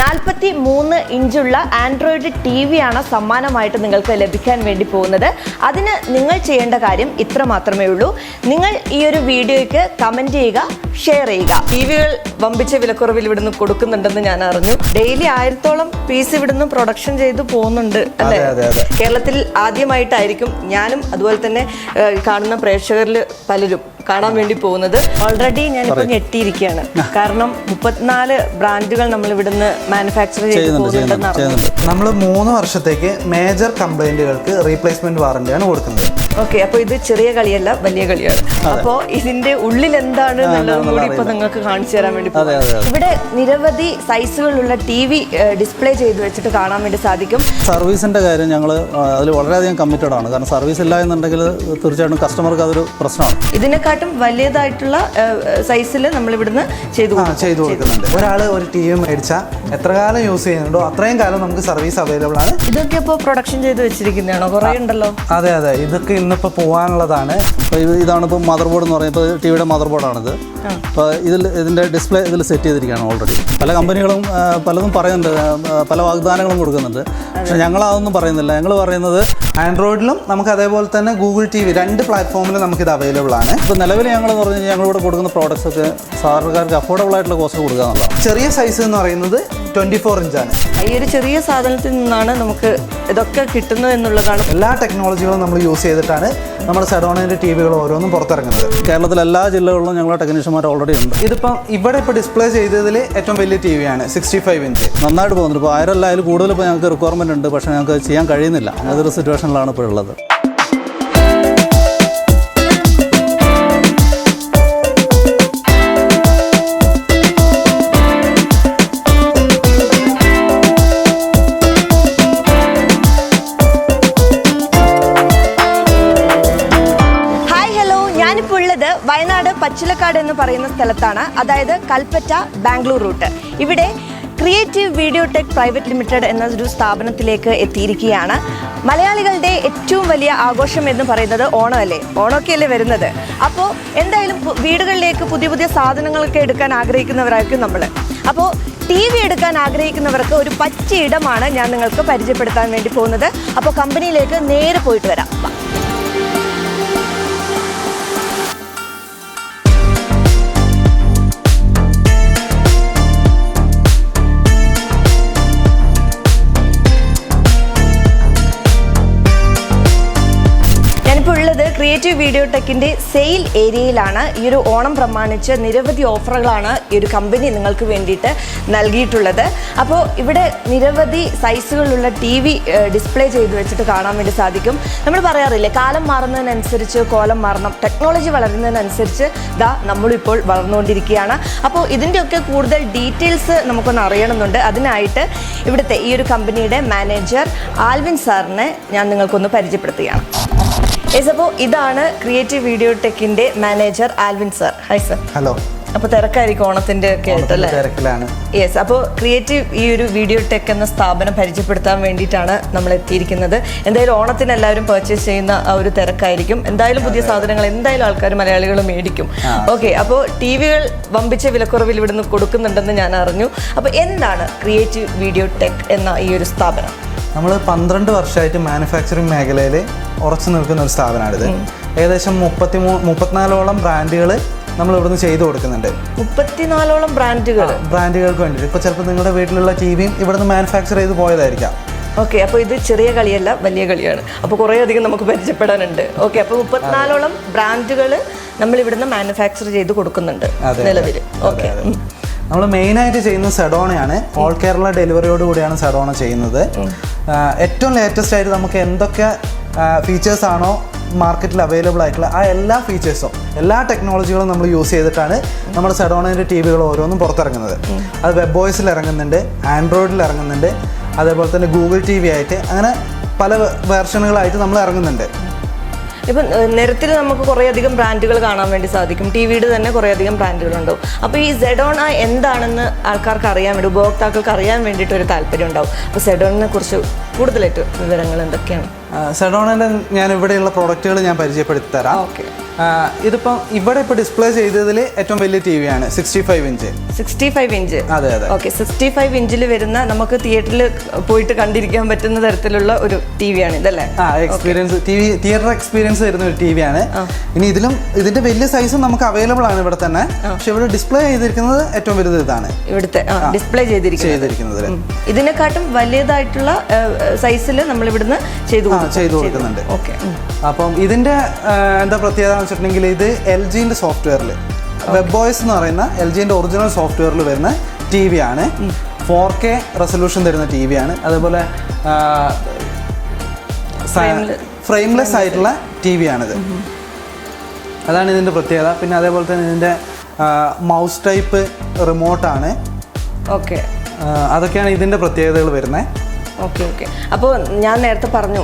നാൽപ്പത്തി മൂന്ന് ഇഞ്ചുള്ള Android T V ആണ് സമ്മാനമായിട്ട് നിങ്ങൾക്ക് ലഭിക്കാൻ വേണ്ടി പോകുന്നത്. അതിന് നിങ്ങൾ ചെയ്യേണ്ട കാര്യം ഇത്ര മാത്രമേ ഉള്ളൂ. നിങ്ങൾ ഈ ഒരു വീഡിയോയ്ക്ക് കമന്റ് ചെയ്യുക ഷെയർ ചെയ്യുക. ടി വികൾ വമ്പിച്ച വിലക്കുറവിൽ ഇവിടുന്ന് കൊടുക്കുന്നുണ്ടെന്ന് ഞാൻ അറിഞ്ഞു. ഡെയിലി ആയിരത്തോളം പീസ് ഇവിടുന്ന് പ്രൊഡക്ഷൻ ചെയ്ത് പോകുന്നുണ്ട് അല്ലേ. കേരളത്തിൽ ആദ്യമായിട്ടായിരിക്കും ഞാനും അതുപോലെ തന്നെ കാണുന്ന പ്രേക്ഷകരിൽ പലരും കാണാൻ വേണ്ടി പോകുന്നത്. ഓൾറെഡി ഞാനിപ്പോൾ ഞെട്ടിയിരിക്കുകയാണ്. കാരണം മുപ്പത്തിനാല് ബ്രാൻഡുകൾ നമ്മൾ ഇവിടുന്ന് മാനുഫാക്ചർ ചെയ്യുന്നുണ്ട് ചെയ്യുന്നുണ്ട് ചെയ്യുന്നുണ്ട്. നമ്മൾ മൂന്ന് വർഷത്തേക്ക് മേജർ കംപ്ലൈന്റുകൾക്ക് റീപ്ലേസ്മെന്റ് വാറന്റിയാണ് കൊടുക്കുന്നത്. ഓക്കെ അപ്പൊ ഇത് ചെറിയ കളിയല്ല വലിയ കളിയാണ്. അപ്പോ ഇതിന്റെ ഉള്ളിൽ എന്താണ് കൂടി ഇപ്പൊ നിങ്ങൾക്ക് കാണിച്ചു തരാൻ വേണ്ടി. ഇവിടെ നിരവധി സൈസുകളുള്ള ടി വി ഡിസ്പ്ലേ ചെയ്ത് വെച്ചിട്ട് കാണാൻ വേണ്ടി സാധിക്കും. സർവീസിന്റെ കാര്യം ഞങ്ങൾ അതിൽ വളരെയധികം കമ്മിറ്റഡ് ആണ്. കാരണം സർവീസ് ഇല്ല എന്നുണ്ടെങ്കിൽ തീർച്ചയായിട്ടും കസ്റ്റമർക്ക് അതൊരു പ്രശ്നമാണ്. ഇതിനെക്കാട്ടും വലിയതായിട്ടുള്ള സൈസിൽ നമ്മൾ ഇവിടുന്ന് ചെയ്തു ചെയ്തു കൊടുക്കുന്നുണ്ട്. ഒരാൾ ഒരു ടി വി മേടിച്ചാൽ എത്ര കാലം യൂസ് ചെയ്യുന്നുണ്ടോ? അത്രയും കാലം നമുക്ക് സർവീസ് അവൈലബിൾ ആണ്. ഇതൊക്കെ ഇപ്പോൾ പ്രൊഡക്ഷൻ ചെയ്ത് വെച്ചിരിക്കുന്നതാണോ? കുറേ ഉണ്ടല്ലോ. അതെ അതെ. ഇതൊക്കെ ഇന്നിപ്പോൾ പോകാനുള്ളതാണ് ഇതാണ് ഇപ്പോൾ മദർ ബോർഡ് എന്ന് പറയുമ്പോൾ ടി വിയുടെ മദർ ബോർഡാണിത് അപ്പോൾ ഇതിൽ ഇതിന്റെ ഡിസ്പ്ലേ ഇതിൽ സെറ്റ് ചെയ്തിരിക്കുകയാണ് ഓൾറെഡി പല കമ്പനികളും പലതും പറയുന്നുണ്ട്. പല വാഗ്ദാനങ്ങളും കൊടുക്കുന്നുണ്ട്. പക്ഷേ ഞങ്ങൾ അതൊന്നും പറയുന്നില്ല. ഞങ്ങൾ പറയുന്നത് ആൻഡ്രോയിഡിലും നമുക്ക് അതേപോലെ തന്നെ ഗൂഗിൾ ടി വി രണ്ട് പ്ലാറ്റ്ഫോമിലും നമുക്കിത് അവൈലബിൾ ആണ്. ഇപ്പോൾ നിലവിൽ ഞങ്ങൾ എന്ന് പറഞ്ഞു കഴിഞ്ഞാൽ ഞങ്ങളിവിടെ കൊടുക്കുന്ന പ്രോഡക്റ്റ്സ് ഒക്കെ സാധാരണക്കാർക്ക് അഫോർഡബിൾ ആയിട്ടുള്ള കോസ്റ്റ് കൊടുക്കുക എന്നുള്ളതാണ്. ചെറിയ സൈസ് എന്ന് പറയുന്നത് ട്വന്റി ഫോർ ഇഞ്ചാണ്. ഈ ഒരു ചെറിയ സാധനത്തിൽ നിന്നാണ് നമുക്ക് ഇതൊക്കെ കിട്ടുന്നത് എന്നുള്ളതാണ്. എല്ലാ ടെക്നോളജികളും നമ്മൾ യൂസ് ചെയ്തിട്ടാണ് നമ്മുടെ സെഡോണിന്റെ ടി വികൾ ഓരോന്നും പുറത്തിറങ്ങുന്നത്. കേരളത്തിലെ എല്ലാ ജില്ലകളിലും ഞങ്ങളുടെ ടെക്നീഷ്യന്മാർ ഓൾറെഡി ഉണ്ട്. ഇതിപ്പം ഇവിടെ ഇപ്പോൾ ഡിസ്പ്ലേ ചെയ്തതിൽ ഏറ്റവും വലിയ ടി വിയാണ് സിക്സ്റ്റി ഫൈവ് ഇഞ്ച്. നന്നായിട്ട് പോകുന്നുണ്ട്. ഇപ്പോൾ ആയിരം അല്ല അതിൽ കൂടുതൽ ഇപ്പോൾ ഞങ്ങൾക്ക് റിക്വയർമെന്റ് ഉണ്ട്. പക്ഷേ ഞങ്ങൾക്ക് ചെയ്യാൻ കഴിയുന്നില്ല. അങ്ങനത്തെ ഒരു സിറ്റുവേഷനിലാണ് ഇപ്പോൾ ഉള്ളത് പച്ചിലക്കാട് എന്ന് പറയുന്ന സ്ഥലത്താണ് അതായത് കൽപ്പറ്റ ബാംഗ്ലൂർ റൂട്ട്. ഇവിടെ creative video tech private limited എന്ന ഒരു സ്ഥാപനത്തിലേക്ക് എത്തിയിരിക്കുകയാണ്. മലയാളികളുടെ ഏറ്റവും വലിയ ആഘോഷം എന്ന് പറയുന്നത് ഓണമല്ലേ? ഓണമൊക്കെയല്ലേ വരുന്നത്? അപ്പോൾ എന്തായാലും വീടുകളിലേക്ക് പുതിയ പുതിയ സാധനങ്ങളൊക്കെ എടുക്കാൻ ആഗ്രഹിക്കുന്നവരായിരിക്കും നമ്മൾ അപ്പോൾ ടി വി എടുക്കാൻ ആഗ്രഹിക്കുന്നവർക്ക് ഒരു പറ്റിയ ഇടമാണ് ഞാൻ നിങ്ങൾക്ക് പരിചയപ്പെടുത്താൻ വേണ്ടി പോകുന്നത്. അപ്പോൾ കമ്പനിയിലേക്ക് നേരെ പോയിട്ട് വരാം. ക്രിയേറ്റീവ് വീഡിയോ ടെക്കിന്റെ സെയിൽ ഏരിയയിലാണ് ഈ ഒരു ഓണം പ്രമാണിച്ച് നിരവധി ഓഫറുകളാണ് ഈ ഒരു കമ്പനി നിങ്ങൾക്ക് വേണ്ടിയിട്ട് നൽകിയിട്ടുള്ളത്. അപ്പോൾ ഇവിടെ നിരവധി സൈസുകളുള്ള ടി വി ഡിസ്പ്ലേ ചെയ്ത് വെച്ചിട്ട് കാണാൻ വേണ്ടി സാധിക്കും. നമ്മൾ പറയാറില്ലേ കാലം മാറുന്നതിനനുസരിച്ച് കോലം മാറണം ടെക്നോളജി വളരുന്നതിനനുസരിച്ച് ദാ നമ്മളിപ്പോൾ വളർന്നുകൊണ്ടിരിക്കുകയാണ്. അപ്പോൾ ഇതിന്റെയൊക്കെ കൂടുതൽ ഡീറ്റെയിൽസ് നമുക്കൊന്ന് അറിയണമെന്നുണ്ട്. അതിനായിട്ട് ഇവിടുത്തെ ഈ ഒരു കമ്പനിയുടെ മാനേജർ ആൽവിൻ സാറിനെ ഞാൻ നിങ്ങൾക്കൊന്ന് പരിചയപ്പെടുത്തുകയാണ്. യെസ് അപ്പോൾ ഇതാണ് creative video ടെക്കിന്റെ manager Alvin sir hi sir hello അപ്പൊ തിരക്കായിരിക്കും ഓണത്തിന്റെ ഒക്കെ ആയിട്ടല്ലേ തിരക്കിലാണ്. യെസ് അപ്പോൾ ക്രിയേറ്റീവ് ഈ ഒരു വീഡിയോ ടെക് എന്ന സ്ഥാപനം പരിചയപ്പെടുത്താൻ വേണ്ടിയിട്ടാണ് നമ്മൾ എത്തിയിരിക്കുന്നത്. എന്തായാലും ഓണത്തിന് എല്ലാവരും പർച്ചേസ് ചെയ്യുന്ന ആ ഒരു തിരക്കായിരിക്കും. എന്തായാലും പുതിയ സാധനങ്ങൾ എന്തായാലും ആൾക്കാർ മലയാളികൾ മേടിക്കും. ഓക്കെ അപ്പോൾ ടി വികൾ വമ്പിച്ച വിലക്കുറവിൽ ഇവിടുന്ന് കൊടുക്കുന്നുണ്ടെന്ന് ഞാൻ അറിഞ്ഞു. അപ്പോൾ എന്താണ് ക്രിയേറ്റീവ് വീഡിയോ ടെക് എന്ന ഈ ഒരു സ്ഥാപനം? നമ്മൾ പന്ത്രണ്ട് വർഷമായിട്ട് മാനുഫാക്ചറിങ് മേഖലയിൽ ഉറച്ചു നിൽക്കുന്ന ഒരു സ്ഥാപനമാണിത്. ഏകദേശം മുപ്പത്തി മൂ മുപ്പത്തിനാലോളം ബ്രാൻഡുകൾ നമ്മൾ ഇവിടുന്ന് ചെയ്തു കൊടുക്കുന്നുണ്ട്. മുപ്പത്തിനാലോളം ബ്രാൻഡുകൾ ബ്രാൻഡുകൾക്ക് വേണ്ടിയിട്ട്. ഇപ്പോൾ ചിലപ്പോൾ നിങ്ങളുടെ വീട്ടിലുള്ള ടി വിയും ഇവിടുന്ന് മാനുഫാക്ചർ ചെയ്ത് പോയതായിരിക്കാം. ഓക്കെ അപ്പോൾ ഇത് ചെറിയ കളിയല്ല വലിയ കളിയാണ്. അപ്പോൾ കുറേ അധികം നമുക്ക് പരിചയപ്പെടാനുണ്ട്. ഓക്കെ അപ്പോൾ മുപ്പത്തിനാലോളം ബ്രാൻഡുകൾ നമ്മൾ ഇവിടുന്ന് മാനുഫാക്ചർ ചെയ്ത് കൊടുക്കുന്നുണ്ട് നിലവിൽ ഓക്കെ നമ്മൾ മെയിനായിട്ട് ചെയ്യുന്നത് സെഡോണയാണ്. ഓൾ കേരള ഡെലിവറിയോട് കൂടിയാണ് സെഡോണ ചെയ്യുന്നത്. ഏറ്റവും ലേറ്റസ്റ്റ് ആയിട്ട് നമുക്ക് എന്തൊക്കെ ഫീച്ചേഴ്സ് ആണോ മാർക്കറ്റിൽ അവൈലബിൾ ആയിട്ടുള്ള ആ എല്ലാ ഫീച്ചേഴ്സും എല്ലാ ടെക്നോളജികളും നമ്മൾ യൂസ് ചെയ്തിട്ടാണ് നമ്മൾ സെഡോണേന്റെ ടി വികൾ ഓരോന്നും പുറത്തിറങ്ങുന്നത്. അത് വെബ് വോയിസിൽ ഇറങ്ങുന്നുണ്ട് ആൻഡ്രോയിഡിൽ ഇറങ്ങുന്നുണ്ട് അതേപോലെ തന്നെ ഗൂഗിൾ ടി വി ആയിട്ട് അങ്ങനെ പല വേർഷനുകളായിട്ട് നമ്മൾ ഇറങ്ങുന്നുണ്ട്. ഇപ്പം നിരത്തിൽ നമുക്ക് കുറേയധികം ബ്രാൻഡുകൾ കാണാൻ വേണ്ടി സാധിക്കും. ടി വിയുടെ തന്നെ കുറേയധികം ബ്രാൻഡുകളുണ്ടാവും. അപ്പോൾ ഈ സെഡോണ എന്താണെന്ന് ആൾക്കാർക്ക് അറിയാൻ വേണ്ടി ഉപഭോക്താക്കൾക്ക് അറിയാൻ വേണ്ടിയിട്ട് ഒരു താല്പര്യം ഉണ്ടാവും അപ്പോൾ സെഡോണിനെ കുറിച്ച് കൂടുതലായിട്ട് വിവരങ്ങൾ എന്തൊക്കെയാണ്? സെഡോണിന്റെ ഞാൻ ഇവിടെയുള്ള പ്രോഡക്റ്റുകൾ ഞാൻ പരിചയപ്പെടുത്തി തരാം. ഓക്കെ. ആ, ഇതിപ്പം ഇവിടെ ഇപ്പോൾ ഡിസ്പ്ലേ ചെയ്തതിൽ ഏറ്റവും വലിയ ടി വി ആണ് sixty five inch sixty five inch അതെ അതെ. ഓക്കെ സിക്സ്റ്റി ഫൈവ് ഇഞ്ചിൽ വരുന്ന നമുക്ക് തിയേറ്ററിൽ പോയിട്ട് കണ്ടിരിക്കാൻ പറ്റുന്ന തരത്തിലുള്ള ഒരു ടി വി ആണ് ഇതല്ലേ? ആ experience T V theatre experience വരുന്ന ഒരു ടി വി ആണ്. ഇനി ഇതിലും ഇതിന്റെ വലിയ സൈസും നമുക്ക് അവൈലബിൾ ആണ് ഇവിടെ തന്നെ. പക്ഷെ ഇവിടെ ഡിസ്പ്ലേ ചെയ്തിരിക്കുന്നത് ഏറ്റവും വലുത് ഇതാണ്. ഇവിടുത്തെ ഡിസ്പ്ലേ ചെയ്തിരിക്കുന്നത്. ഇതിനെക്കാട്ടും വലിയതായിട്ടുള്ള സൈസിൽ നമ്മൾ ഇവിടുന്ന് ചെയ്തു ചെയ്തു കൊടുക്കുന്നുണ്ട്. ഓക്കെ അപ്പം ഇതിന്റെ എന്താ പ്രത്യേകത വെച്ചിട്ടുണ്ടെങ്കിൽ ഇത് എൽ ജിന്റെ സോഫ്റ്റ്വെയറിൽ വെബ് ബോയ്സ് എന്ന് പറയുന്ന എൽ ജിന്റെ ഒറിജിനൽ സോഫ്റ്റ്വെയറിൽ വരുന്ന ടി വി ആണ്. ഫോർ കെ റെസൊല്യൂഷൻ തരുന്ന ടി വി ആണ്. അതേപോലെ ഫ്രെയിംലെസ് ആയിട്ടുള്ള ടി വി ആണിത്. അതാണ് ഇതിന്റെ പ്രത്യേകത. പിന്നെ അതേപോലെ തന്നെ ഇതിന്റെ മൗസ് ടൈപ്പ് റിമോട്ടാണ് ഓക്കെ അതൊക്കെയാണ് ഇതിന്റെ പ്രത്യേകതകൾ വരുന്നത്. ഓക്കെ ഓക്കെ അപ്പോൾ ഞാൻ നേരത്തെ പറഞ്ഞു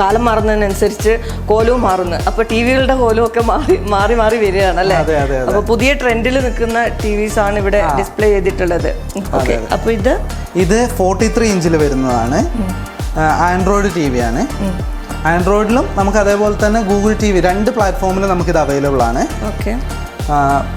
കാലം മാറുന്നതിനനുസരിച്ച് കോലവും മാറുന്നു. അപ്പൊ ടി വികളുടെ കോലവും ഒക്കെ മാറി മാറി മാറി വരികയാണ് അല്ലേ. അപ്പൊ പുതിയ ട്രെൻഡിൽ നിൽക്കുന്ന ടി വിസ് ആണ് ഇവിടെ ഡിസ്പ്ലേ ചെയ്തിട്ടുള്ളത്. ഓക്കെ അപ്പൊ ഇത്? ഇത് ഫോർട്ടി ത്രീ ഇഞ്ചിൽ വരുന്നതാണ്. ആൻഡ്രോയിഡ് ടി വി ആണ് ആൻഡ്രോയിഡിലും നമുക്ക് അതേപോലെ തന്നെ ഗൂഗിൾ ടി വി രണ്ട് പ്ലാറ്റ്ഫോമിലും നമുക്കിത് അവൈലബിൾ ആണ്. ഓക്കെ.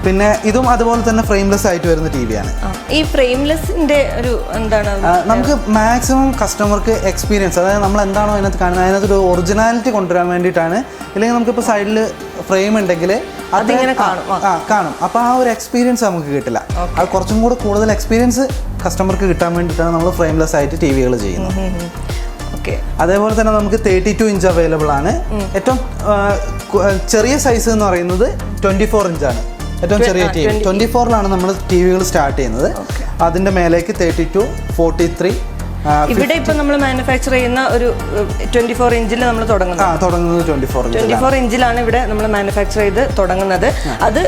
പിന്നെ ഇതും അതുപോലെ തന്നെ ഫ്രെയിംലെസ് ആയിട്ട് വരുന്ന ടി വി ആണ്. ഈ ഫ്രെയിംലെസിന്റെ ഒരു എന്താണ് നമുക്ക് മാക്സിമം കസ്റ്റമർക്ക് എക്സ്പീരിയൻസ് അതായത് നമ്മൾ എന്താണോ അതിനകത്ത് കാണുന്നത് അതിനകത്ത് ഒരു ഒറിജിനാലിറ്റി കൊണ്ടുവരാൻ വേണ്ടിയിട്ടാണ്. ഇല്ലെങ്കിൽ നമുക്കിപ്പോൾ സൈഡിൽ ഫ്രെയിം ഉണ്ടെങ്കിൽ അതിങ്ങനെ കാണും, ആ. കാണും. അപ്പോൾ ആ ഒരു എക്സ്പീരിയൻസ് നമുക്ക് കിട്ടില്ല. അത് കുറച്ചും കൂടെ കൂടുതൽ എക്സ്പീരിയൻസ് കസ്റ്റമർക്ക് കിട്ടാൻ വേണ്ടിയിട്ടാണ് നമ്മൾ ഫ്രെയിംലെസ് ആയിട്ട് ടി വികൾ ചെയ്യുന്നത്. അതേപോലെ തന്നെ നമുക്ക് തേർട്ടി ടു ഇഞ്ച് അവൈലബിൾ ആണ് ഏറ്റവും ചെറിയ സൈസ് എന്ന് പറയുന്നത് ട്വന്റി ഫോർ ഇഞ്ചാണ് ഏറ്റവും ചെറിയ ടി വി ട്വന്റി ഫോറിലാണ് നമ്മൾ ടി വികൾ സ്റ്റാർട്ട് ചെയ്യുന്നത്. അതിന്റെ മേലേക്ക് തേർട്ടി ടു ഫോർട്ടി ത്രീ ഇവിടെ ഇപ്പൊ നമ്മൾ മാനുഫാക്ചർ ചെയ്യുന്ന ഒരു ട്വന്റി ഫോർ ഇഞ്ചിൽ നമ്മൾ തുടങ്ങുന്നത്. തുടങ്ങുന്നത് ട്വന്റി ഫോർ ഇഞ്ചിലാണ് ഇവിടെ നമ്മൾ മാനുഫാക്ചർ ചെയ്ത് തുടങ്ങുന്നത്. അത്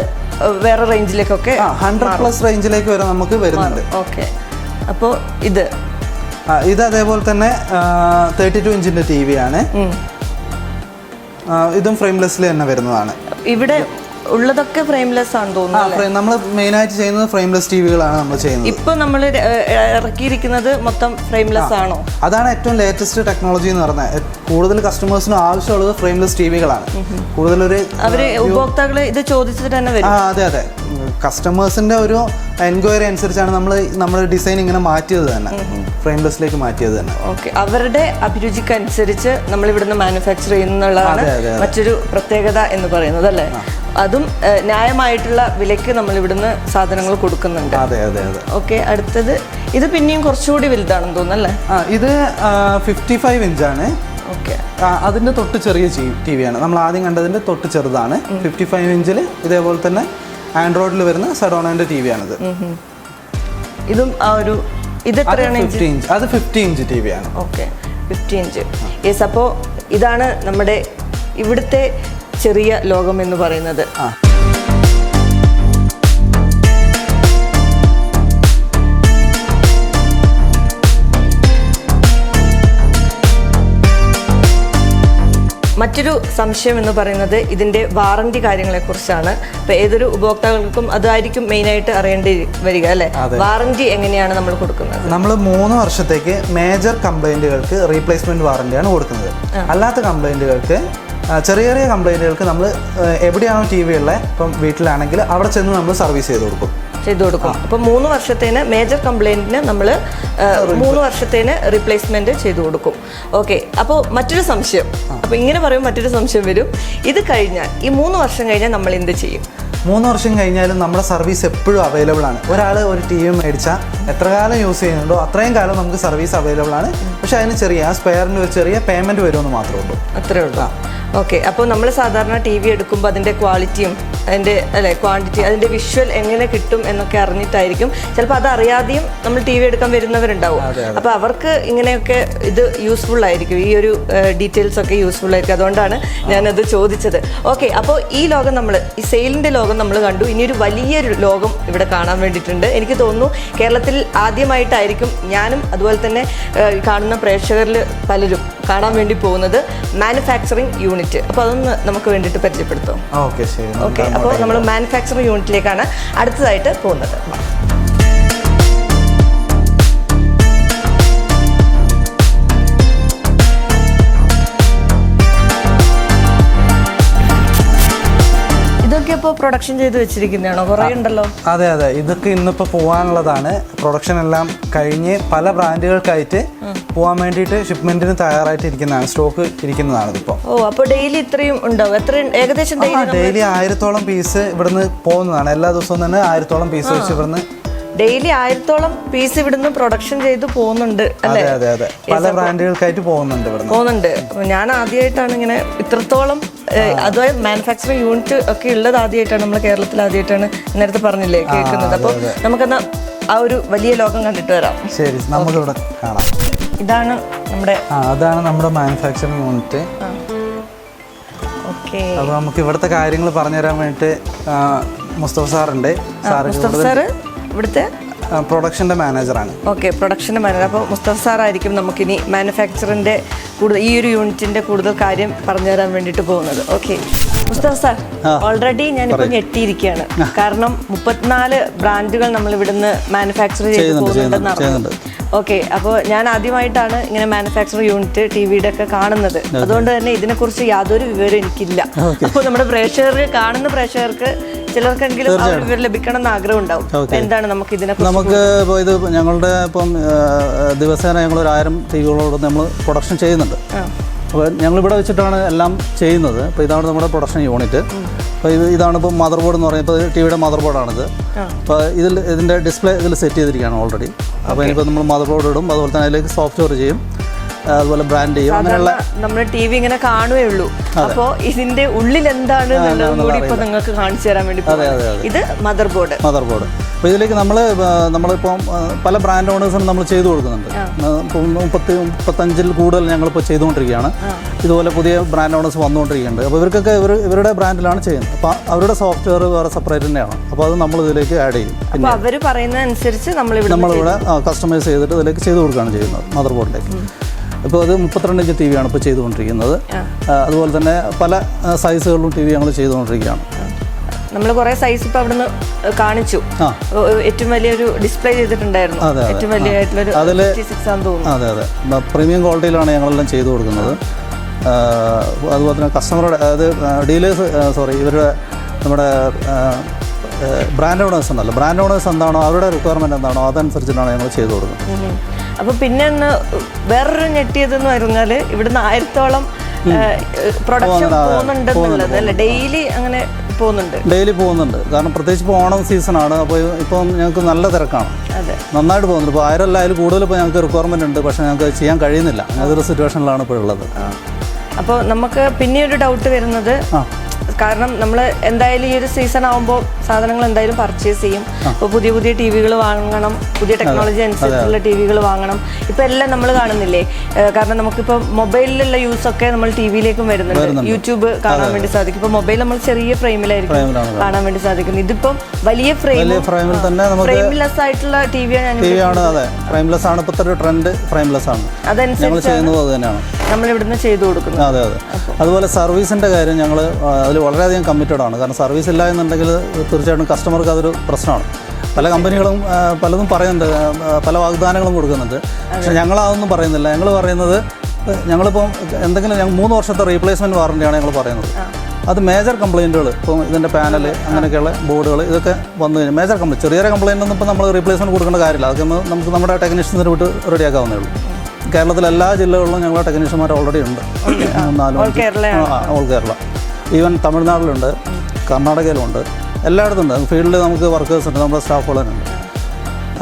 വേറെ റേഞ്ചിലേക്കൊക്കെ ഹൺഡ്രഡ് പ്ലസ് റേഞ്ചിലേക്ക് വരെ നമുക്ക് വരുന്നുണ്ട്. ഓക്കെ അപ്പോൾ ഇത്. ഇത് അതേപോലെ തന്നെ തേർട്ടി ടു ഇഞ്ചിന്റെ ടി വി ആണ്. ഇതും ഫ്രെയിംലെസ്സിൽ തന്നെ വരുന്നതാണ്. ഇവിടെ ഉള്ളതൊക്കെ ഫ്രെയിംലെസ് ആണ് തോന്നുന്നത് നമ്മൾ നമ്മൾ മെയിനായിട്ട് ചെയ്യുന്നത് ഫ്രെയിംലെസ് ടിവികളാണ് നമ്മൾ ചെയ്യുന്നത്. ഇപ്പൊ നമ്മൾ ഇറക്കിയിരിക്കുന്നത് മൊത്തം ഫ്രെയിംലെസ് ആണോ? അതാണ് ഏറ്റവും ലേറ്റസ്റ്റ് ടെക്നോളജി എന്ന് പറഞ്ഞത് കൂടുതൽ കസ്റ്റമേഴ്സിന് ആവശ്യമുള്ളത് ഫ്രെയിംലെസ് ടിവികളാണ്. കൂടുതൽ ഒരു അവർ ഉപഭോക്താക്കളെ ഇത് ചോദിച്ചിട്ട് തന്നെ വരും. അതെ അതെ. കസ്റ്റമേഴ്സിന്റെ ഒരു എൻക്വയറി അനുസരിച്ചാണ് നമ്മൾ നമ്മുടെ ഡിസൈൻ ഇങ്ങനെ മാറ്റിയത് തന്നെ. ഫ്രെയിംലെസ്സിലേക്ക് മാറ്റിയത് തന്നെ. ഓക്കെ അവരുടെ അഭിരുചിക്കനുസരിച്ച് നമ്മൾ ഇവിടുന്ന് മാനുഫാക്ചർ ചെയ്യുന്നുള്ളതാണ്. മറ്റൊരു പ്രത്യേകത എന്ന് പറയുന്നത് അല്ലേ? അതും ന്യായമായിട്ടുള്ള വിലയ്ക്ക് നമ്മൾ ഇവിടുന്ന് സാധനങ്ങൾ കൊടുക്കുന്നുണ്ട്. അതെ അതെ അതെ. ഓക്കെ അടുത്തത് ഇത് പിന്നെയും കുറച്ചുകൂടി വലുതാണെന്ന് തോന്നുന്നല്ലേ ആ ഇത് ഫിഫ്റ്റി ഫൈവ് ഇഞ്ചാണ്. ഓക്കെ അതിന്റെ തൊട്ട് ചെറിയ ടി ആണ്. നമ്മൾ ആദ്യം കണ്ടതിന്റെ തൊട്ട് ചെറുതാണ്. ഫിഫ്റ്റി ഫൈവ് ഇഞ്ചിൽ ഇതേപോലെ തന്നെ ആൻഡ്രോയിഡിൽ വരുന്ന സെഡോണോന്റെ ടി വിയാണിത് ഇതും ആ ഒരു ഇത് അത് എത്രയാണ് ഫിഫ്റ്റി ഇഞ്ച്. അത് ഫിഫ്റ്റി ഇഞ്ച് ടി ആണ്. ഓക്കെ. Fifty inch. യെസ് അപ്പോൾ ഇതാണ് നമ്മുടെ ഇവിടുത്തെ ചെറിയ ലോകം എന്ന് പറയുന്നത്. ആ. മറ്റൊരു സംശയം എന്ന് പറയുന്നത് ഇതിന്റെ വാറണ്ടി കാര്യങ്ങളെക്കുറിച്ചാണ്. അപ്പോൾ ഏതൊരു ഉപഭോക്താക്കൾക്കും അതായിരിക്കും മെയിനായിട്ട് അറിയേണ്ടി വരിക അല്ലേ? വാറണ്ടി എങ്ങനെയാണ് നമ്മൾ കൊടുക്കുന്നത്? നമ്മൾ മൂന്ന് വർഷത്തേക്ക് മേജർ കംപ്ലൈന്റുകൾക്ക് റീപ്ലേസ്മെന്റ് വാറണ്ടിയാണ് കൊടുക്കുന്നത്. അല്ലാത്ത കംപ്ലൈന്റുകൾക്ക് ചെറിയ ചെറിയ കംപ്ലൈന്റുകൾക്ക് നമ്മൾ എവിടെയാണോ ടി വി ഉള്ളത് ഇപ്പം വീട്ടിലാണെങ്കിൽ അവിടെ ചെന്ന് നമ്മൾ സർവീസ് ചെയ്ത് കൊടുക്കും. ചെയ്തു കൊടുക്കും. അപ്പോൾ മൂന്ന് വർഷത്തേന് മേജർ കംപ്ലൈന്റിന് നമ്മൾ മൂന്ന് വർഷത്തേന് റീപ്ലേസ്മെന്റ് ചെയ്തു കൊടുക്കും. ഓക്കെ അപ്പോൾ മറ്റൊരു സംശയം. അപ്പോൾ ഇങ്ങനെ പറയും മറ്റൊരു സംശയം വരും. ഇത് കഴിഞ്ഞാൽ ഈ മൂന്ന് വർഷം കഴിഞ്ഞാൽ നമ്മൾ എന്ത് ചെയ്യും? മൂന്ന് വർഷം കഴിഞ്ഞാലും നമ്മുടെ സർവീസ് എപ്പോഴും അവൈലബിൾ ആണ്. ഒരാൾ ഒരു ടി വി മേടിച്ചാൽ എത്ര കാലം യൂസ് ചെയ്യുന്നുണ്ടോ അത്രയും കാലം നമുക്ക് സർവീസ് അവൈലബിൾ ആണ്. പക്ഷെ അതിന് ചെറിയ ആ സ്പെയറിന് ഒരു ചെറിയ പേയ്മെന്റ് വരുമെന്ന് മാത്രമേ ഉള്ളൂ. അത്രേ ഉള്ളൂ. ഓക്കെ അപ്പോൾ നമ്മൾ സാധാരണ ടി വി എടുക്കുമ്പോൾ അതിന്റെ ക്വാളിറ്റിയും അതിന്റെ അല്ലെ ക്വാണ്ടിറ്റി അതിന്റെ വിഷ്വൽ എങ്ങനെ കിട്ടും എന്നൊക്കെ അറിഞ്ഞിട്ടായിരിക്കും. ചിലപ്പോൾ അത് അറിയാതെയും നമ്മൾ ടി വി എടുക്കാൻ വരുന്നവരുണ്ടാവും. അപ്പോൾ അവർക്ക് ഇങ്ങനെയൊക്കെ ഇത് യൂസ്ഫുൾ ആയിരിക്കും. ഈ ഒരു ഡീറ്റെയിൽസ് ഒക്കെ യൂസ്ഫുൾ ആയിരിക്കും. അതുകൊണ്ടാണ് ഞാനത് ചോദിച്ചത്. ഓക്കെ അപ്പോൾ ഈ ലോകം നമ്മൾ ഈ സെയിലിന്റെ ലോകം നമ്മൾ കണ്ടു. ഇനിയൊരു വലിയൊരു ലോകം ഇവിടെ കാണാൻ വേണ്ടിയിട്ടുണ്ട്. എനിക്ക് തോന്നുന്നു കേരളത്തിൽ ആദ്യമായിട്ടായിരിക്കും ഞാനും അതുപോലെ തന്നെ കാണുന്ന പ്രേക്ഷകരിൽ പലരും കാണാൻ വേണ്ടി പോകുന്നത്. മാനുഫാക്ചറിങ് യൂണിറ്റ് അപ്പോൾ അതൊന്ന് നമുക്ക് വേണ്ടിയിട്ട് പരിചയപ്പെടുത്തും. ഓക്കെ ശരി. ഓക്കെ അപ്പോൾ നമ്മൾ മാനുഫാക്ചറിംഗ് യൂണിറ്റിലേക്കാണ് അടുത്തതായിട്ട് പോകുന്നത്. ഇന്നിപ്പോ പ്രൊഡക്ഷൻ ചെയ്ത് വെച്ചിരിക്കുന്നതാണോ? കുറേ ഉണ്ടല്ലോ. അതെ അതെ. ഇതൊക്കെ ഇന്നിപ്പോൾ പോകാനുള്ളതാണ് പ്രൊഡക്ഷൻ എല്ലാം കഴിഞ്ഞ് പല ബ്രാൻഡുകൾക്കായിട്ട് പോകാൻ വേണ്ടിയിട്ട് ഷിപ്മെന്റിന് തയ്യാറായിട്ട് ഇരിക്കുന്നതാണ് സ്റ്റോക്ക് ഇരിക്കുന്നതാണ് ഇതിപ്പോൾ ഓ അപ്പോൾ ഡെയിലി ഇത്രയും ഉണ്ടാവും. എത്ര ഏകദേശം ഡെയിലി ആയിരത്തോളം പീസ് ഇവിടുന്ന് പോകുന്നതാണ്. എല്ലാ ദിവസവും തന്നെ ആയിരത്തോളം പീസ് വെച്ച് ഇവിടുന്ന് ഡെയിലി ആയിരത്തോളം പീസ് ഇവിടുന്ന് പ്രൊഡക്ഷൻ ചെയ്ത് പോകുന്നുണ്ട് അല്ലേ? അതെ അതെ അതെ. പല ബ്രാൻഡുകൾക്കായിട്ട് പോകുന്നുണ്ട് ഇവിടുന്ന്. പോകുന്നുണ്ട്. അപ്പൊ ഞാൻ ആദ്യമായിട്ടാണ് ഇങ്ങനെ ഇത്രത്തോളം അതായത് അതുപോലെ മാനുഫാക്ചറിങ് യൂണിറ്റ് ഒക്കെ ഉള്ളത് ആദ്യമായിട്ടാണ് നമ്മൾ കേരളത്തിൽ ആദ്യമായിട്ടാണ് നേരത്തെ പറഞ്ഞില്ലേ കേൾക്കുന്നത്. അപ്പോൾ നമുക്കെന്നാ ആ ഒരു വലിയ ലോകം കണ്ടിട്ട് വരാം. ശരി നമുക്കിവിടെ കാണാം. ഇതാണ് നമ്മുടെ അതാണ് നമ്മുടെ മാനുഫാക്ചറിങ് യൂണിറ്റ് അപ്പൊ അപ്പോൾ നമുക്ക് ഇവിടുത്തെ കാര്യങ്ങൾ പറഞ്ഞുതരാൻ വേണ്ടിയിട്ട് ആ, മുസ്തഫ സാറുണ്ട്. സാറ്? ഇവിടുത്തെ? പ്രൊഡക്ഷന്റെ മാനേജറാണ് ഓക്കെ പ്രൊഡക്ഷന്റെ മാനേജർ അപ്പോൾ മുസ്തഫ സാറായിരിക്കും നമുക്കിനി മാനുഫാക്ചറിന്റെ കൂടുതൽ ഈ ഒരു യൂണിറ്റിന്റെ കൂടുതൽ കാര്യം പറഞ്ഞു തരാൻ വേണ്ടിയിട്ട് പോകുന്നത്. ഓക്കെ മുസ്തഫ സാർ ഓൾറെഡി ഞാനിപ്പോൾ ഞെട്ടിയിരിക്കുകയാണ്. കാരണം മുപ്പത്തിനാല് ബ്രാൻഡുകൾ നമ്മൾ ഇവിടുന്ന് മാനുഫാക്ചർ ചെയ്ത് പോകുന്നുണ്ടെന്നാണ് പോകുന്നുണ്ടെന്ന് അറിഞ്ഞു. ഓക്കെ അപ്പോൾ ഞാൻ ആദ്യമായിട്ടാണ് ഇങ്ങനെ മാനുഫാക്ചർ യൂണിറ്റ് ടി വിയുടെ ഒക്കെ കാണുന്നത്. അതുകൊണ്ട് തന്നെ ഇതിനെക്കുറിച്ച് യാതൊരു വിവരം എനിക്കില്ല. അപ്പോൾ നമ്മുടെ പ്രേക്ഷകർക്ക് കാണുന്ന പ്രേക്ഷകർക്ക് ചിലർക്കെങ്കിലും ആ ഒരു വിവരം ലഭിക്കണം എന്ന് ആഗ്രഹം ഉണ്ടാവും എന്താണ് നമുക്ക് ഇതിനെക്കുറിച്ച് നമുക്ക് ഇപ്പോൾ ഇത് ഞങ്ങളുടെ ഇപ്പം ദിവസേന ഞങ്ങൾ ഒരു ആയിരം ടിവികളോട് നമ്മൾ പ്രൊഡക്ഷൻ ചെയ്യുന്നുണ്ട്. അപ്പോൾ ഞങ്ങളിവിടെ വെച്ചിട്ടാണ് എല്ലാം ചെയ്യുന്നത്. അപ്പോൾ ഇതാണ് നമ്മുടെ പ്രൊഡക്ഷൻ യൂണിറ്റ്. അപ്പോൾ ഇത് ഇതാണ് ഇപ്പോൾ മദർ ബോർഡ് എന്ന് പറയുന്നത്. ഇപ്പോൾ ടി വിയുടെ മദർ ബോർഡാണിത് അപ്പോൾ ഇതിൽ ഇതിന്റെ ഡിസ്പ്ലേ ഇതിൽ സെറ്റ് ചെയ്തിരിക്കുകയാണ് ഓൾറെഡി അപ്പോൾ ഇനിയിപ്പോൾ നമ്മൾ മദർ ബോർഡ് ഇടും. അതുപോലെ തന്നെ അതിലേക്ക് സോഫ്റ്റ്വെയർ ചെയ്യും. അതുപോലെ ബ്രാൻഡ് ചെയ്യും. അങ്ങനെയുള്ള നമ്മൾ ടി വി ഇങ്ങനെ കാണുവേ ഉള്ളൂ. അപ്പോ ഇതിന്റെ ഉള്ളിൽ എന്താണ് കൂടി ഇപ്പൊ നിങ്ങൾക്ക് കാണിച്ചു തരാൻ വേണ്ടി. ഇത് മദർ ബോർഡ് മദർ ബോർഡ് അപ്പോൾ ഇതിലേക്ക് നമ്മൾ നമ്മളിപ്പം ആ, പല ബ്രാൻഡ് ഓണേഴ്സിനും നമ്മൾ ചെയ്തു കൊടുക്കുന്നുണ്ട്. മുപ്പത്തി മുപ്പത്തഞ്ചിൽ കൂടുതൽ ഞങ്ങളിപ്പോൾ ചെയ്തുകൊണ്ടിരിക്കുകയാണ്. ഇതുപോലെ പുതിയ ബ്രാൻഡ് ഓണേഴ്സ് വന്നുകൊണ്ടിരിക്കുന്നുണ്ട്. അപ്പോൾ ഇവർക്കൊക്കെ ഇവർ ഇവരുടെ ബ്രാൻഡിലാണ് ചെയ്യുന്നത്. അപ്പോൾ അവരുടെ സോഫ്റ്റ്വെയർ വേറെ സെപ്പറേറ്റ് തന്നെയാണ്. അപ്പോൾ അത് നമ്മൾ ഇതിലേക്ക് ആഡ് ചെയ്യും. പിന്നെ അവർ പറയുന്നതനുസരിച്ച് നമ്മളിവിടെ നമ്മളിവിടെ കസ്റ്റമൈസ് ചെയ്തിട്ട് ഇതിലേക്ക് ചെയ്തു കൊടുക്കുകയാണ് ചെയ്യുന്നത് മദർ ബോർഡിലേക്ക് ഇപ്പോൾ അത് മുപ്പത്തിരണ്ട് ഇഞ്ച് ടി വിയാണ് ഇപ്പോൾ ചെയ്തുകൊണ്ടിരിക്കുന്നത്. അതുപോലെ തന്നെ പല സൈസുകളിലും ടി വി ഞങ്ങൾ ചെയ്തുകൊണ്ടിരിക്കുകയാണ്. നമ്മൾ കുറേ സൈസ് ഇപ്പൊ അവിടുന്ന് കാണിച്ചു. ഏറ്റവും വലിയൊരു ഡിസ്പ്ലേ ചെയ്തിട്ടുണ്ടായിരുന്നു. ഏറ്റവും വലിയ അതെ അതെ. പ്രീമിയം ക്വാളിറ്റിയിലാണ് ഞങ്ങളെല്ലാം ചെയ്തു കൊടുക്കുന്നത്. അതുപോലെ തന്നെ കസ്റ്റമറുടെ അതായത് ഡീലേഴ്സ് സോറി ഇവരുടെ നമ്മുടെ ബ്രാൻഡ് ഓണേഴ്സ് ഉണ്ടല്ലോ. ബ്രാൻഡ് ഓണേഴ്സ് എന്താണോ അവരുടെ റിക്വയർമെന്റ് എന്താണോ അതനുസരിച്ചിട്ടാണ് ഞങ്ങൾ ചെയ്തു കൊടുക്കുന്നത്. ഉം. അപ്പൊ പിന്നെ ഒന്ന് വേറൊരു ഞെട്ടിയതെന്ന് പറഞ്ഞാൽ ഇവിടുന്ന് ആയിരത്തോളം പ്രൊഡക്ഷൻ പോകുന്നുണ്ടെന്നുള്ളത് അല്ലേ? ഡെയിലി അങ്ങനെ പോകുന്നുണ്ട്. ഡെയിലി പോകുന്നുണ്ട്. കാരണം പ്രത്യേകിച്ച് ഇപ്പോൾ ഓണം സീസണാണ്. അപ്പോൾ ഇപ്പം ഞങ്ങൾക്ക് നല്ല തിരക്കാണ്. നന്നായിട്ട് പോകുന്നുണ്ട്. ഇപ്പോൾ ആയിരം അല്ല അതിൽ കൂടുതൽ ഇപ്പോൾ ഞങ്ങൾക്ക് റിക്വയർമെന്റ് ഉണ്ട്. പക്ഷേ ഞങ്ങൾക്ക് ചെയ്യാൻ കഴിയുന്നില്ല. അതൊരു സിറ്റുവേഷനിലാണ് ഇപ്പോൾ ഉള്ളത്. അപ്പോൾ നമുക്ക് പിന്നെ ഒരു ഡൗട്ട് വരുന്നത് കാരണം നമ്മൾ എന്തായാലും ഈ ഒരു സീസൺ ആവുമ്പോൾ സാധനങ്ങൾ എന്തായാലും പർച്ചേസ് ചെയ്യും. അപ്പോൾ പുതിയ പുതിയ ടി വികൾ വാങ്ങണം പുതിയ ടെക്നോളജി അനുസരിച്ചുള്ള ടി വികൾ വാങ്ങണം. ഇപ്പം എല്ലാം നമ്മൾ കാണുന്നില്ലേ? കാരണം നമുക്കിപ്പോൾ മൊബൈലിലുള്ള യൂസ് ഒക്കെ നമ്മൾ ടി വിയിലേക്കും വരുന്നുണ്ട്. യൂട്യൂബ് കാണാൻ വേണ്ടി സാധിക്കും. ഇപ്പോൾ മൊബൈൽ നമ്മൾ ചെറിയ ഫ്രെയിമിലായിരിക്കും കാണാൻ വേണ്ടി സാധിക്കും ഇതിപ്പം വലിയ ഫ്രെയിം ഫ്രെയിമിൽ തന്നെ ഫ്രെയിംലെസ് ആയിട്ടുള്ള ടി വിയാണ് ഞാൻ ഫ്രെയിംലെസ് ആണ് ഇപ്പോഴത്തെ ട്രെൻഡ് ഫ്രെയിംലെസ് ആണ്. അതനുസരിച്ച് ചെയ്യുന്നത് അത് തന്നെയാണ്. നമ്മൾ ഇവിടുന്ന് ചെയ്തു കൊടുക്കുന്നത് അതെ അതെ. അതുപോലെ സർവീസിന്റെ കാര്യം ഞങ്ങൾ അതിൽ വളരെയധികം കമ്മിറ്റഡ് ആണ്. കാരണം സർവീസ് ഇല്ല എന്നുണ്ടെങ്കിൽ തീർച്ചയായിട്ടും കസ്റ്റമർക്ക് അതൊരു പ്രശ്നമാണ്. പല കമ്പനികളും പലതും പറയുന്നുണ്ട്. പല വാഗ്ദാനങ്ങളും കൊടുക്കുന്നുണ്ട്. പക്ഷെ ഞങ്ങൾ അതൊന്നും പറയുന്നില്ല. ഞങ്ങൾ പറയുന്നത് ഞങ്ങളിപ്പം എന്തെങ്കിലും ഞങ്ങൾ മൂന്ന് വർഷത്തെ റീപ്ലേസ്മെന്റ് വാറണ്ടിയാണ് ഞങ്ങൾ പറയുന്നത്. അത് മേജർ കംപ്ലയിന്റുകൾ ഇപ്പം ഇതിന്റെ പാനൽ അങ്ങനെയൊക്കെയുള്ള ബോർഡുകൾ ഇതൊക്കെ വന്നു കഴിഞ്ഞാൽ മേജർ കംപ്ലയിന്റ് ചെറിയ കംപ്ലയിന്റ് ഒന്നും ഇപ്പോൾ നമ്മൾ റീപ്ലേസ്മെന്റ് കൊടുക്കേണ്ട കാര്യമില്ല. അതൊക്കെ ഒന്ന് നമുക്ക് നമ്മുടെ ടെക്നീഷ്യൻസിനെ വിട്ട് റെഡിയാക്കാവുന്നേ ഉള്ളൂ. കേരളത്തിലെ എല്ലാ ജില്ലകളിലും ഞങ്ങളുടെ ടെക്നീഷ്യന്മാർ ഓൾറെഡി ഉണ്ട്. നാലും ഓൾ കേരള ഈവൻ തമിഴ്നാട്ടിലുണ്ട് കർണാടകയിലുണ്ട് എല്ലായിടത്തും ഉണ്ട് ഫീൽഡിൽ നമുക്ക് വർക്കേഴ്സ് ഉണ്ട് നമ്മുടെ സ്റ്റാഫുകൾ തന്നെ ഉണ്ട്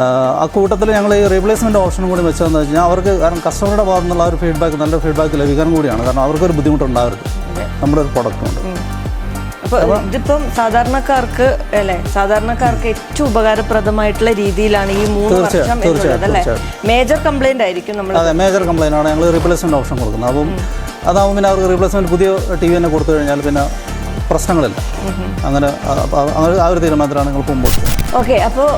ആ, കൂട്ടത്തിൽ ഞങ്ങൾ ഈ റീപ്ലേസ്മെന്റ് ഓപ്ഷനും കൂടി വെച്ചതെന്ന് വെച്ച് കഴിഞ്ഞാൽ അവർക്ക് കാരണം കസ്റ്റമറുടെ ഭാഗത്തുനിന്നുള്ള ഒരു ഫീഡ്ബാക്ക് നല്ല ഫീഡ്ബാക്ക് ലഭിക്കാൻ കൂടിയാണ്. കാരണം അവർക്കൊരു ബുദ്ധിമുട്ടുണ്ടാവരുത്. നമ്മുടെ ഒരു പ്രൊഡക്റ്റ് ഉണ്ട് അപ്പൊ ഇതിപ്പം സാധാരണക്കാർക്ക് അല്ലെ? സാധാരണക്കാർക്ക് ഏറ്റവും ഉപകാരപ്രദമായിട്ടുള്ള രീതിയിലാണ് ഈ മൂന്ന് വർഷം എന്നുള്ളത് അല്ലെ? മേജർ കംപ്ലൈന്റ് ആയിരിക്കും നമ്മൾ അതെ മേജർ കംപ്ലൈന്റ് ആണ്. ഞങ്ങൾ റീപ്ലേസ്മെന്റ് ഓപ്ഷൻ കൊടുക്കുന്നത്. അപ്പം അതാവും പിന്നെ അവർക്ക് റീപ്ലേസ്മെന്റ് പുതിയ ടി വി തന്നെ കൊടുത്തു കഴിഞ്ഞാൽ പിന്നെ പ്രശ്നങ്ങളില്ല. അങ്ങനെ ആ- ആ- അങ്ങനെ ആ ഒരു തീരുമാനത്തിലാണ് നിങ്ങൾ മുമ്പോട്ട് ഓക്കെ അപ്പോൾ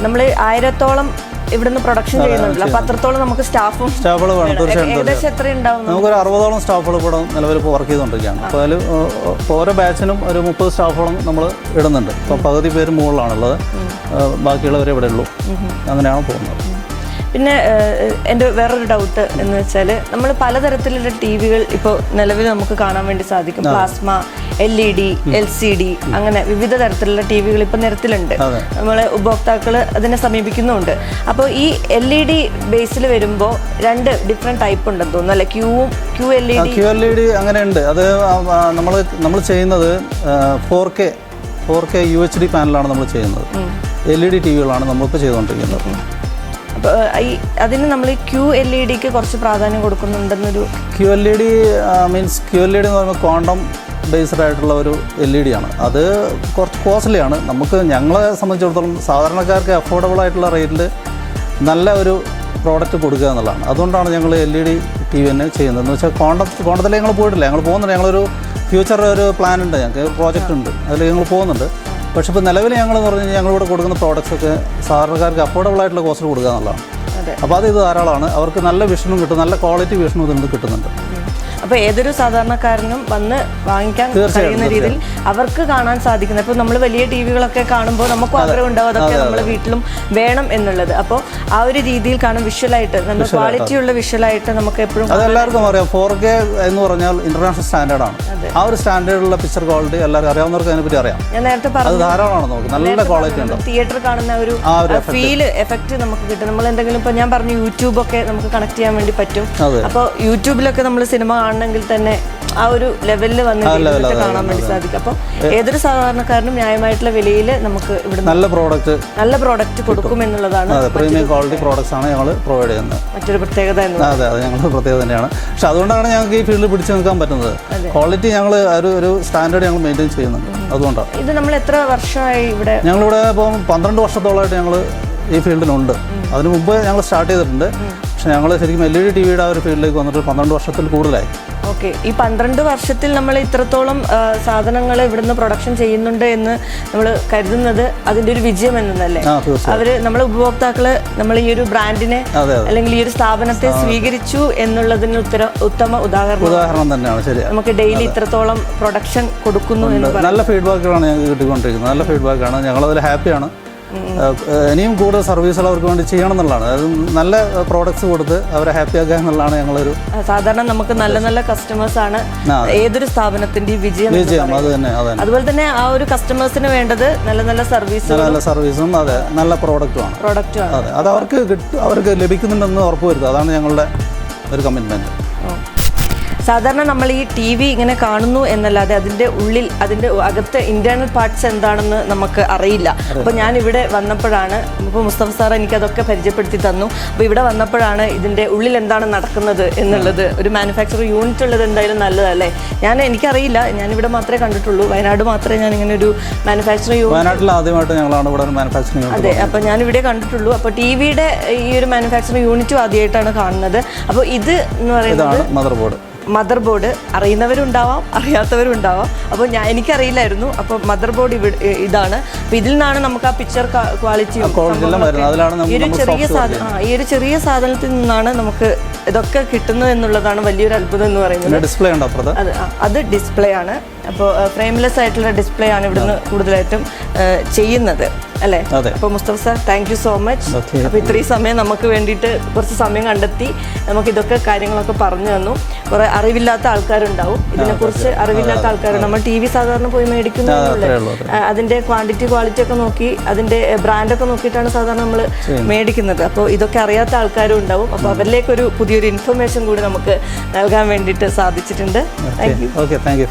നമ്മൾ ആയിരത്തോളം ഇവിടുന്ന് പ്രൊഡക്ഷൻ ചെയ്യുന്നുണ്ടല്ലോ. അപ്പൊ അത്രത്തോളം നമുക്ക് സ്റ്റാഫും സ്റ്റാഫുകൾ വേണം തീർച്ചയായിട്ടും നമുക്കൊരു അറുപതോളം സ്റ്റാഫുകൾ ഇവിടെ നിലവിൽ ഇപ്പോൾ വർക്ക് ചെയ്തുകൊണ്ടിരിക്കുകയാണ്. അപ്പോൾ അതിൽ ഓരോ ബാച്ചിനും ഒരു മുപ്പത് സ്റ്റാഫുകളും നമ്മൾ ഇടുന്നുണ്ട്. അപ്പോൾ പകുതി പേര് മുകളിലാണുള്ളത്. ബാക്കിയുള്ളവരെ ഇവിടെ ഉള്ളൂ അങ്ങനെയാണ് പോകുന്നത്. പിന്നെ എന്റെ വേറൊരു ഡൗട്ട് എന്ന് വെച്ചാൽ നമ്മൾ പലതരത്തിലുള്ള ടി വികൾ ഇപ്പോൾ നിലവിൽ നമുക്ക് കാണാൻ വേണ്ടി സാധിക്കും. Plasma L E D L C D അങ്ങനെ വിവിധ തരത്തിലുള്ള ടി വികൾ ഇപ്പം നിരത്തിലുണ്ട്. നമ്മൾ ഉപഭോക്താക്കൾ അതിനെ സമീപിക്കുന്നുമുണ്ട്. അപ്പോൾ ഈ എൽ ഇ ഡി ബേസിൽ വരുമ്പോൾ രണ്ട് ഡിഫറെന്റ് ടൈപ്പ് ഉണ്ടെന്ന് തോന്നുന്നു. അല്ലെ ക്യൂവും Q L E D Q L E D അങ്ങനെ ഉണ്ട്. അത് നമ്മൾ നമ്മൾ ചെയ്യുന്നത് four K four K U H D പാനലാണ് നമ്മൾ ചെയ്യുന്നത്. എൽ ഇ ഡി ടി വികളാണ് നമ്മളിപ്പോൾ ചെയ്തുകൊണ്ടിരിക്കുന്നത്. ഈ അതിന് നമ്മൾ ക്യു എൽ ഇ ഡിക്ക് കുറച്ച് പ്രാധാന്യം കൊടുക്കുന്നുണ്ടെന്നൊരു Q L E D means Q L E D എന്ന് പറയുമ്പോൾ ക്വാണ്ടം ബേസ്ഡ് ആയിട്ടുള്ള ഒരു എൽ ഇ ഡി ആണ്. അത് കുറച്ച് കോസ്റ്റ്ലി ആണ്. നമുക്ക് ഞങ്ങളെ സംബന്ധിച്ചിടത്തോളം സാധാരണക്കാർക്ക് അഫോർഡബിൾ ആയിട്ടുള്ള റേറ്റിൽ നല്ല ഒരു പ്രോഡക്റ്റ് കൊടുക്കുക എന്നുള്ളതാണ്. അതുകൊണ്ടാണ് ഞങ്ങൾ L E D T V തന്നെ ചെയ്യുന്നത്. എന്ന് വെച്ചാൽ കോണ്ടം കോണ്ടത്തിൽ ഞങ്ങൾ പോയിട്ടില്ല. ഞങ്ങൾ പോകുന്നുണ്ട്. ഞങ്ങളൊരു ഫ്യൂച്ചർ ഒരു പ്ലാൻ ഉണ്ട്. ഞങ്ങൾക്ക് പ്രോജക്റ്റ് ഉണ്ട്. അതിൽ ഞങ്ങൾ പോകുന്നുണ്ട്. പക്ഷേ ഇപ്പോൾ നിലവിൽ ഞങ്ങളെന്ന് പറഞ്ഞു കഴിഞ്ഞാൽ ഞങ്ങളിവിടെ കൊടുക്കുന്ന പ്രോഡക്റ്റ്സ് ഒക്കെ സാധാരണക്കാർക്ക് അഫോർഡബിൾ ആയിട്ടുള്ള കോസ്റ്റിൽ കൊടുക്കുക എന്നുള്ളതാണ്. അപ്പോൾ അത് ഇത് ധാരാളമാണ്. അവർക്ക് നല്ല വിഷനും കിട്ടും. നല്ല ക്വാളിറ്റി വിഷനും ഇതിന് കിട്ടുന്നുണ്ട്. അപ്പോൾ ഏതൊരു സാധാരണക്കാരനും വന്ന് വാങ്ങിക്കാൻ കഴിയുന്ന രീതിയിൽ അവർക്ക് കാണാൻ സാധിക്കുന്നത് ഇപ്പോൾ നമ്മൾ വലിയ ടി വികളൊക്കെ കാണുമ്പോൾ നമുക്ക് ആഗ്രഹം ഉണ്ടാവും അതൊക്കെ നമ്മുടെ വീട്ടിലും വേണം എന്നുള്ളത്. അപ്പോൾ ആ ഒരു രീതിയിൽ കാണും വിഷ്വലായിട്ട്. നല്ല ക്വാളിറ്റിയുള്ള വിഷ്വലായിട്ട് നമുക്ക് എപ്പോഴും എല്ലാവർക്കും അറിയാം. ഫോർ കെ എന്ന് പറഞ്ഞാൽ ഇന്റർനാഷണൽ സ്റ്റാൻഡേർഡ് ആണ് ആ ഒരു സ്റ്റാൻഡേർഡുള്ള പിക്ചർ ക്വാളിറ്റി എല്ലാവർക്കും അറിയാവുന്നവർക്ക് അതിനെപ്പറ്റി അറിയാം. ഞാൻ നേരത്തെ പറഞ്ഞു. ധാരാളമാണ് നമുക്ക്. നല്ല ക്വാളിറ്റി ഉണ്ട്. തിയേറ്റർ കാണുന്ന ഒരു ഫീൽ ഫീൽ എഫക്റ്റ് നമുക്ക് കിട്ടും. നമ്മൾ എന്തെങ്കിലും ഇപ്പോൾ ഞാൻ പറഞ്ഞു യൂട്യൂബൊക്കെ നമുക്ക് കണക്ട് ചെയ്യാൻ വേണ്ടി പറ്റും. അപ്പൊ അപ്പോൾ യൂട്യൂബിലൊക്കെ നമ്മൾ സിനിമ കാണണമെങ്കിൽ തന്നെ ആ ഒരു ലെവലിൽ വന്ന് കാണാൻ വേണ്ടി സാധിക്കും. അപ്പോൾ ഏതൊരു സാധാരണക്കാരനും ന്യായമായിട്ടുള്ള വിലയിൽ നമുക്ക് ഇവിടെ നല്ല പ്രോഡക്റ്റ് നല്ല പ്രോഡക്റ്റ് കൊടുക്കും എന്നുള്ളതാണ് പ്രീമിയം ക്വാളിറ്റി പ്രോഡക്ട്സ് ആണ് ഞങ്ങൾ പ്രൊവൈഡ് ചെയ്യുന്നത്. മറ്റൊരു പ്രത്യേകത അതെ അതെ അത് ഞങ്ങളുടെ പ്രത്യേകത തന്നെയാണ്. പക്ഷെ അതുകൊണ്ടാണ് ഞങ്ങൾക്ക് ഈ ഫീൽഡിൽ പിടിച്ചു നിൽക്കാൻ പറ്റുന്നത്. ക്വാളിറ്റി ഞങ്ങൾ ഒരു ഒരു സ്റ്റാൻഡേർഡ് ഞങ്ങൾ മെയിന്റെയിൻ ചെയ്യുന്നുണ്ട്. അതുകൊണ്ടാണ്. ഇത് നമ്മൾ എത്ര വർഷമായി ഇവിടെ ഞങ്ങളിവിടെ ഇപ്പം പന്ത്രണ്ട് വർഷത്തോളമായിട്ട് ഞങ്ങൾ ഈ ഫീൽഡിലുണ്ട് അതിനു മുമ്പ് ഞങ്ങൾ സ്റ്റാർട്ട് ചെയ്തിട്ടുണ്ട്. പക്ഷെ ഞങ്ങൾ ശരിക്കും എൽ ഇ ഡി ടി വിയുടെ ആ ഒരു ഫീൽഡിലേക്ക് വന്നിട്ട് പന്ത്രണ്ട് വർഷത്തിൽ കൂടുതലായി. ഓക്കെ. ഈ പന്ത്രണ്ട് വർഷത്തിൽ നമ്മൾ ഇത്രത്തോളം സാധനങ്ങൾ ഇവിടുന്ന് പ്രൊഡക്ഷൻ ചെയ്യുന്നുണ്ട് എന്ന് നമ്മൾ കരുതുന്നത് അതിന്റെ ഒരു വിജയം എന്നല്ലേ അവർ നമ്മളെ ഉപഭോക്താക്കൾ നമ്മൾ ഈ ഒരു ബ്രാൻഡിനെ അല്ലെങ്കിൽ ഈ ഒരു സ്ഥാപനത്തെ സ്വീകരിച്ചു എന്നുള്ളതിന് ഉത്തര ഉത്തമ ഉദാഹരണം. ഉദാഹരണം തന്നെയാണ് ശരി നമുക്ക് ഡെയിലി ഇത്രത്തോളം പ്രൊഡക്ഷൻ കൊടുക്കുന്നു എന്ന് നല്ല ഫീഡ്ബാക്കുകളാണ് ഞങ്ങൾക്ക് കിട്ടിക്കൊണ്ടിരിക്കുന്നത്. നല്ല ഫീഡ്ബാക്കാണ് ഞങ്ങളതിൽ ഹാപ്പിയാണ് ഇനിയും കൂടുതൽ സർവീസുകൾ അവർക്ക് വേണ്ടി ചെയ്യണം എന്നുള്ളതാണ്. അതായത് നല്ല പ്രോഡക്ട്സ് കൊടുത്ത് അവരെ ഹാപ്പി ആക്കുക എന്നുള്ളതാണ് ഞങ്ങളൊരു സാധാരണ നമുക്ക് നല്ല നല്ല കസ്റ്റമേഴ്സ് ആണ് ഏതൊരു സ്ഥാപനത്തിന്റെയും വിജയം വിജയം അത് തന്നെ അത് അതുപോലെ തന്നെ ആ ഒരു കസ്റ്റമേഴ്സിന് വേണ്ടത് നല്ല നല്ല സർവീസ് നല്ല സർവീസും അതെ നല്ല പ്രോഡക്റ്റുമാണ് പ്രോഡക്റ്റും ആണ്. അതെ അത് അവർക്ക് കിട്ടും അവർക്ക് ലഭിക്കുന്നുണ്ടെന്ന് ഉറപ്പുവരുത്തുക അതാണ് ഞങ്ങളുടെ ഒരു കമ്മിറ്റ്മെന്റ് സാധാരണ നമ്മൾ ഈ ടി വി ഇങ്ങനെ കാണുന്നു എന്നല്ലാതെ അതിന്റെ ഉള്ളിൽ അതിന്റെ അകത്ത് ഇന്റേണൽ പാർട്സ് എന്താണെന്ന് നമുക്ക് അറിയില്ല. അപ്പോൾ ഞാൻ ഇവിടെ വന്നപ്പോഴാണ് ഇപ്പോൾ മുസ്തഫ സാർ എനിക്ക് അതൊക്കെ പരിചയപ്പെടുത്തി തന്നു. അപ്പോൾ ഇവിടെ വന്നപ്പോഴാണ് ഇതിന്റെ ഉള്ളിൽ എന്താണ് നടക്കുന്നത് എന്നുള്ളത് ഒരു മാനുഫാക്ചർ യൂണിറ്റ് ഉള്ളത് എന്തായാലും നല്ലതല്ലേ? ഞാൻ എനിക്കറിയില്ല ഞാൻ ഇവിടെ മാത്രമേ കണ്ടിട്ടുള്ളൂ. വയനാട് മാത്രമേ ഞാൻ ഇങ്ങനെ ഒരു മാനുഫാക്ചർ യൂണിറ്റ് വയനാട്ടിൽ ആദ്യമായിട്ട് ഞങ്ങളാണ് ഇവിടെ അതെ അപ്പോൾ ഞാൻ ഇവിടെ കണ്ടിട്ടുള്ളൂ. അപ്പോൾ ടി വിയുടെ ഈ ഒരു മാനുഫാക്ചറിങ് യൂണിറ്റും ആദ്യമായിട്ടാണ് കാണുന്നത്. അപ്പോൾ ഇത് എന്ന് പറയുന്നത് മദർ ബോർഡ് മദർ ബോർഡ് അറിയുന്നവരുണ്ടാവാം അറിയാത്തവരുണ്ടാവാം. അപ്പോൾ ഞാൻ എനിക്കറിയില്ലായിരുന്നു. അപ്പോൾ മദർ ബോർഡ് ഇവിടെ ഇതാണ്. അപ്പോൾ ഇതിൽ നിന്നാണ് നമുക്ക് ആ പിക്ചർ ക്വാളിറ്റി ഈ ഒരു ചെറിയ സാധനം ആ ഈ ഒരു ചെറിയ സാധനത്തിൽ നിന്നാണ് നമുക്ക് ഇതൊക്കെ കിട്ടുന്നത് എന്നുള്ളതാണ് വലിയൊരു അത്ഭുതം എന്ന് പറയുന്നത്. ഡിസ്പ്ലേ അത് ഡിസ്പ്ലേ ആണ്. അപ്പോൾ ഫ്രെയിംലെസ് ആയിട്ടുള്ള ഡിസ്പ്ലേ ആണ് ഇവിടുന്ന് കൂടുതലായിട്ടും ചെയ്യുന്നത്. അല്ലേ? അപ്പോൾ Mustafa sir thank you so much അപ്പോൾ ഇത്രയും സമയം നമുക്ക് വേണ്ടിയിട്ട് കുറച്ച് സമയം കണ്ടെത്തി നമുക്ക് ഇതൊക്കെ കാര്യങ്ങളൊക്കെ പറഞ്ഞു തന്നു. കുറേ അറിവില്ലാത്ത ആൾക്കാരുണ്ടാവും. ഇതിനെക്കുറിച്ച് അറിവില്ലാത്ത ആൾക്കാർ നമ്മൾ ടി വി സാധാരണ പോയി മേടിക്കുന്ന അതിന്റെ ക്വാണ്ടിറ്റി ക്വാളിറ്റി ഒക്കെ നോക്കി അതിന്റെ ബ്രാൻഡൊക്കെ നോക്കിയിട്ടാണ് സാധാരണ നമ്മൾ മേടിക്കുന്നത്. അപ്പോൾ ഇതൊക്കെ അറിയാത്ത ആൾക്കാരും ഉണ്ടാവും. അപ്പോൾ അവരിലേക്കൊരു പുതിയൊരു ഇൻഫർമേഷൻ കൂടി നമുക്ക് നൽകാൻ വേണ്ടിയിട്ട് സാധിച്ചിട്ടുണ്ട്. Thank you okay thank you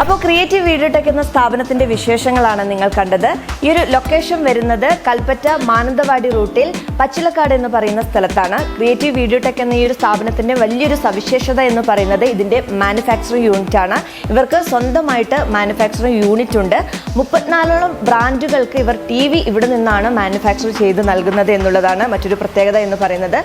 അപ്പോൾ ക്രിയേറ്റീവ് വീഡിയോ ടെക് എന്ന സ്ഥാപനത്തിന്റെ വിശേഷങ്ങളാണ് നിങ്ങൾ കണ്ടത്. ഈ ഒരു ലൊക്കേഷൻ വരുന്നത് കൽപ്പറ്റ മാനന്തവാടി റൂട്ടിൽ പച്ചിലക്കാട് എന്ന് പറയുന്ന സ്ഥലത്താണ്. ക്രിയേറ്റീവ് വീഡിയോ ടെക് എന്ന ഈ ഒരു സ്ഥാപനത്തിന്റെ വലിയൊരു സവിശേഷത എന്ന് പറയുന്നത് ഇതിന്റെ മാനുഫാക്ചറിംഗ് യൂണിറ്റ് ആണ്. ഇവർക്ക് സ്വന്തമായിട്ട് മാനുഫാക്ചറിംഗ് യൂണിറ്റ് ഉണ്ട്. മുപ്പത്തിനാലോളം ബ്രാൻഡുകൾക്ക് ഇവർ ടി വി ഇവിടെ നിന്നാണ് മാനുഫാക്ചർ ചെയ്ത് നൽകുന്നത് എന്നുള്ളതാണ് മറ്റൊരു പ്രത്യേകത എന്ന് പറയുന്നത്.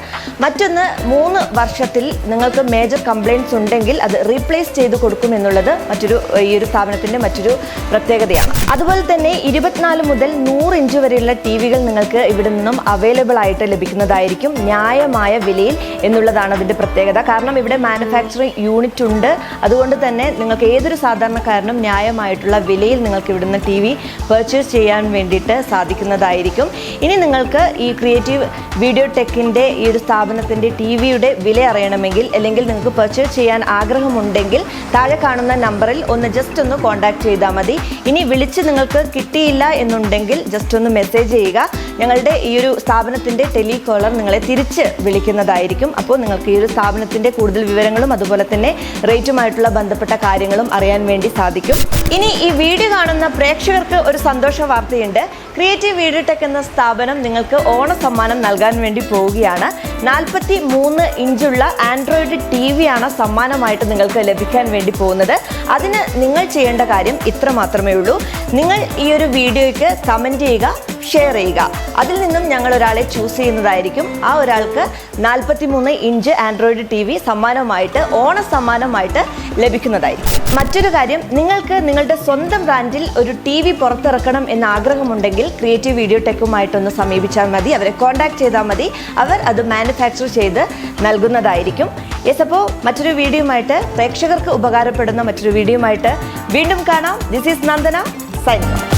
മറ്റൊന്ന് മൂന്ന് വർഷത്തിൽ നിങ്ങൾക്ക് മേജർ കംപ്ലയിന്റ്സ് ഉണ്ടെങ്കിൽ അത് റീപ്ലേസ് ചെയ്ത് കൊടുക്കും എന്നുള്ളത് മറ്റൊരു ഈ ഒരു സ്ഥാപനത്തിന്റെ മറ്റൊരു പ്രത്യേകതയാണ്. അതുപോലെ തന്നെ ഇരുപത്തിനാല് മുതൽ നൂറ് ഇഞ്ച് വരെയുള്ള ടി വികൾ നിങ്ങൾക്ക് ഇവിടെ നിന്നും അവൈലബിൾ ആയിട്ട് ലഭിക്കുന്നതായിരിക്കും ന്യായമായ വിലയിൽ എന്നുള്ളതാണ് അതിന്റെ പ്രത്യേകത. കാരണം ഇവിടെ മാനുഫാക്ചറിങ് യൂണിറ്റ് ഉണ്ട്. അതുകൊണ്ട് തന്നെ നിങ്ങൾക്ക് ഏതൊരു സാധാരണക്കാരനും ന്യായമായിട്ടുള്ള വിലയിൽ നിങ്ങൾക്ക് ഇവിടുന്ന് ടി വി പർച്ചേസ് ചെയ്യാൻ വേണ്ടിയിട്ട് സാധിക്കുന്നതായിരിക്കും. ഇനി നിങ്ങൾക്ക് ഈ ക്രിയേറ്റീവ് വീഡിയോ ടെക്കിന്റെ ഈ ഒരു സ്ഥാപനത്തിന്റെ ടി വിയുടെ വില അറിയണമെങ്കിൽ അല്ലെങ്കിൽ നിങ്ങൾക്ക് പർച്ചേസ് ചെയ്യാൻ ആഗ്രഹമുണ്ടെങ്കിൽ താഴെ കാണുന്ന നമ്പറിൽ ഒന്ന് ജസ്റ്റ് ഒന്ന് കോൺടാക്ട് ചെയ്താൽ മതി. ഇനി വിളിച്ച് നിങ്ങൾക്ക് കിട്ടിയില്ല എന്നുണ്ടെങ്കിൽ ജസ്റ്റ് ഒന്ന് മെസ്സേജ് ചെയ്യുക. ഞങ്ങളുടെ ഈ ഒരു സ്ഥാപനത്തിന്റെ ടെലികോളർ നിങ്ങളെ തിരിച്ച് വിളിക്കുന്നതായിരിക്കും. അപ്പോൾ നിങ്ങൾക്ക് ഈ ഒരു സ്ഥാപനത്തിന്റെ കൂടുതൽ വിവരങ്ങളും അതുപോലെ തന്നെ റേറ്റുമായിട്ടുള്ള ബന്ധപ്പെട്ട കാര്യങ്ങളും അറിയാൻ വേണ്ടി സാധിക്കും. ഇനി ഈ വീഡിയോ കാണുന്ന പ്രേക്ഷകർക്ക് ഒരു സന്തോഷ വാർത്തയുണ്ട്. ക്രിയേറ്റീവ് വീഡിയോ ടെക് എന്ന സ്ഥാപനം നിങ്ങൾക്ക് ഓണ സമ്മാനം നൽകാൻ വേണ്ടി പോവുകയാണ്. നാൽപ്പത്തി മൂന്ന് ഇഞ്ചുള്ള ആൻഡ്രോയിഡ് ടി ആണ് സമ്മാനമായിട്ട് നിങ്ങൾക്ക് ലഭിക്കാൻ വേണ്ടി പോകുന്നത്. അതിന് നിങ്ങൾ ചെയ്യേണ്ട കാര്യം ഇത്ര മാത്രമേ ഉള്ളൂ. നിങ്ങൾ ഈ ഒരു വീഡിയോയ്ക്ക് കമന്റ് ചെയ്യുക. ഷെയർ ചെയ്യുക. അതിൽ നിന്നും ഞങ്ങൾ ഒരാളെ ചൂസ് ചെയ്യുന്നതായിരിക്കും. ആ ഒരാൾക്ക് നാൽപ്പത്തി മൂന്ന് ഇഞ്ച് ആൻഡ്രോയിഡ് ടി വി സമ്മാനമായിട്ട് ഓണ സമ്മാനമായിട്ട് ലഭിക്കുന്നതായിരിക്കും. മറ്റൊരു കാര്യം നിങ്ങൾക്ക് നിങ്ങളുടെ സ്വന്തം ബ്രാൻഡിൽ ഒരു ടി വി പുറത്തിറക്കണം എന്ന ആഗ്രഹമുണ്ടെങ്കിൽ ക്രിയേറ്റീവ് വീഡിയോ ടെക്കുമായിട്ടൊന്ന് സമീപിച്ചാൽ മതി. അവരെ കോൺടാക്ട് ചെയ്താൽ മതി. അവർ അത് മാനുഫാക്ചർ ചെയ്ത് നൽകുന്നതായിരിക്കും. യെസ് അപ്പോൾ മറ്റൊരു വീഡിയോയുമായിട്ട് പ്രേക്ഷകർക്ക് ഉപകാരപ്പെടുന്ന മറ്റൊരു വീഡിയോയുമായിട്ട് വീണ്ടും കാണാം. This is Nandana signing